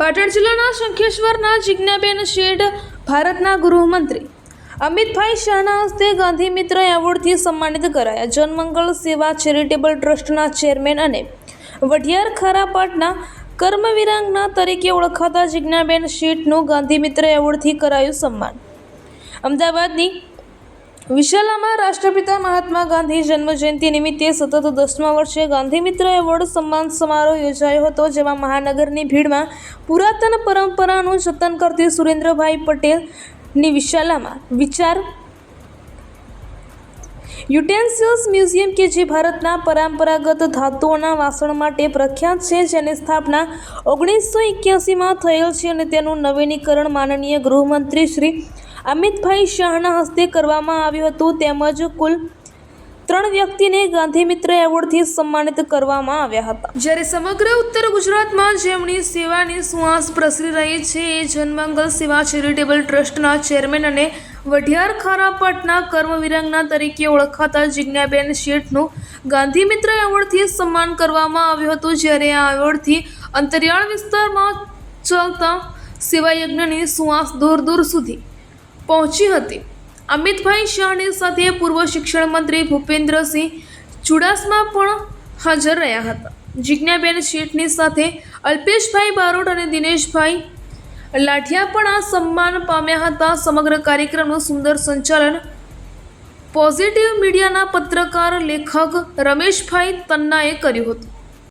પાટણ જિલ્લાના શંખેશ્વરના જિજ્ઞાબેન શેઠ, ભારતના ગૃહમંત્રી. અમિતભાઈ શાહના હસ્તે ગાંધી મિત્ર એવોર્ડથી સન્માનિત કરાયા. જનમંગળ સેવા ચેરિટેબલ ટ્રસ્ટના ચેરમેન અને વઢિયાર ખારાપાટના કર્મવીરાંગના તરીકે ઓળખાતા જિજ્ઞાબેન શેઠનું ગાંધી મિત્ર એવોર્ડથી કરાયું સન્માન. અમદાવાદની વિશાલામાં રાષ્ટ્રપિતા મહાત્મા ગાંધી જન્મજયંતિ નિમિત્તે સતત દસમા વર્ષે ગાંધી મિત્ર એવોર્ડ સન્માન સમારોહ યોજાયો હતો, જેમાં મહાનગરની ભીડમાં પુરાતન પરંપરાનું જતન કરતી સુરેન્દ્રભાઈ પટેલની વિશાલામાં વિચાર યુટેન્સિલ્સ મ્યુઝિયમ કે જે ભારતના પરંપરાગત ધાતુઓના વાસણ માટે પ્રખ્યાત છે, જેની સ્થાપના ઓગણીસો એક્યાસીમાં થયેલ છે અને તેનું નવીનીકરણ માનનીય ગૃહમંત્રી શ્રી અમિતભાઈ શાહના હસ્તે કરવામાં આવ્યું હતું. તેમજ કુલ ત્રણ વ્યક્તિને ગાંધી મિત્ર એવોર્ડથી સન્માનિત કરવામાં આવ્યા હતા. જ્યારે સમગ્ર ઉત્તર ગુજરાતમાં જેમની સેવાની સુવાસ પ્રસરી રહી છે, એ જનમંગલ સેવા ચેરિટેબલ ટ્રસ્ટના ચેરમેન અને વઢિયાર ખારાપટના કર્મવિરંગના તરીકે ઓળખાતા જિજ્ઞાબેન શેઠનું ગાંધી મિત્ર એવોર્ડથી સન્માન કરવામાં આવ્યું હતું. જ્યારે આ એવોર્ડથી અંતરિયાળ વિસ્તારમાં ચાલતા સેવાયજ્ઞની સુવાસ દૂર દૂર સુધી પહોંચી હતી. અમિતભાઈ શાહની સાથે પૂર્વ શિક્ષણ મંત્રી ભૂપેન્દ્રસિંહ ચુડાસમા પણ હાજર રહ્યા હતા. જિજ્ઞાબેન શેઠની સાથે અલ્પેશભાઈ બારોટ અને દિનેશભાઈ લાઠિયા પણ આ સન્માન પામ્યા હતા. સમગ્ર કાર્યક્રમનું સુંદર સંચાલન પોઝિટિવ મીડિયાના પત્રકાર લેખક રમેશભાઈ તન્નાએ કર્યું હતું.